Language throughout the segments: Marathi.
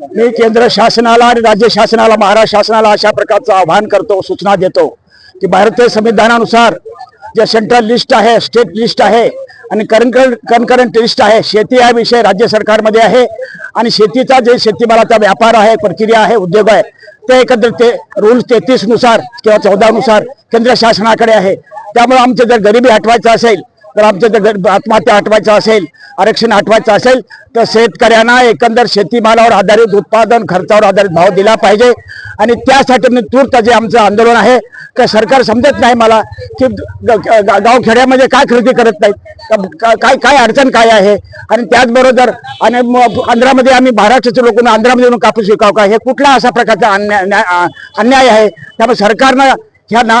मी केंद्र शासनाला आणि राज्य शासनाला महाराष्ट्र शासनाला अशा प्रकारचं आवाहन करतो सूचना देतो की भारतीय संविधानानुसार जे सेंट्रल लिस्ट आहे स्टेट लिस्ट आहे आणि कनकरंट लिस्ट आहे शेती हा विषय राज्य सरकारमध्ये आहे आणि शेतीचा जे शेतीमालाचा व्यापार आहे प्रक्रिया आहे उद्योग आहे ते एकत्र ते रूल तेहतीसनुसार किंवा चौदा नुसार केंद्र शासनाकडे आहे. त्यामुळे आमचे जर गरिबी हटवायचं असेल तर आमचं जर आत्महत्या हटवायचं असेल आरक्षण हटवायचं असेल तर शेतकऱ्यांना एकंदर शेतीमालावर आधारित उत्पादन खर्चावर आधारित भाव दिला पाहिजे. आणि त्यासाठी मी तूर्त जे आमचं आंदोलन आहे का सरकार समजत नाही मला की गावखेड्यामध्ये काय खरेदी करत नाहीत का- काय काय अडचण काय आहे? आणि त्याचबरोबर आणि मग आंध्रामध्ये आम्ही महाराष्ट्राचे लोक आंध्रामध्ये येऊन कापूस विकाव का? हे कुठला असा प्रकारचा अन्याय न्याय- अन्याय आहे? त्यामुळे सरकारनं ह्या ना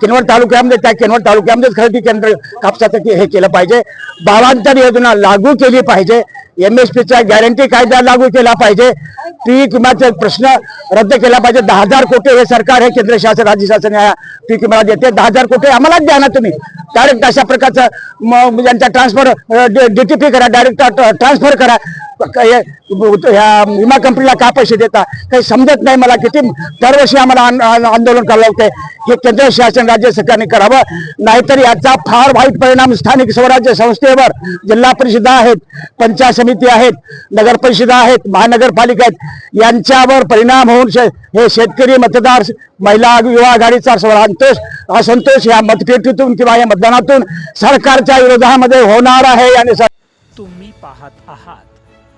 किनवट तालुक्यामध्ये त्या किनवट तालुक्यामध्येच खरेदी केंद्र कापसाचं हे केलं पाहिजे. भावांतर योजना लागू केली पाहिजे. एम एस पीचा गॅरंटी कायदा लागू केला पाहिजे. पीक e विम्याचा प्रश्न रद्द केला पाहिजे. दहा हजार कोटी हे सरकार हे केंद्र शासन राज्य शासन या पीक e विमा देते. दहा हजार कोटी आम्हालाच द्या ना तुम्ही. डायरेक्ट अशा प्रकारचं यांचा ट्रान्सफर डी ट्रान्सफर पी करा. डायरेक्ट ट्रान्सफर करा. ह्या विमा कंपनीला का पैसे देता? काही समजत नाही मला किती दरवर्षी आम्हाला आंदोलन करावं लागतंय. हे केंद्र शासन राज्य सरकारने करावं. नाहीतर याचा फार वाईट परिणाम स्थानिक स्वराज्य संस्थेवर जिल्हा परिषदा आहेत पंचायत समिती आहेत नगर परिषदा आहेत महानगरपालिका आहेत यांच्यावर परिणाम होऊन शे- हे शेतकरी मतदार महिला युवा आघाडीचा संतोष असंतोष या मतपेटीतून किंवा या मतदानातून सरकारच्या विरोधामध्ये होणार आहे आणि तुम्ही पाहत आहात.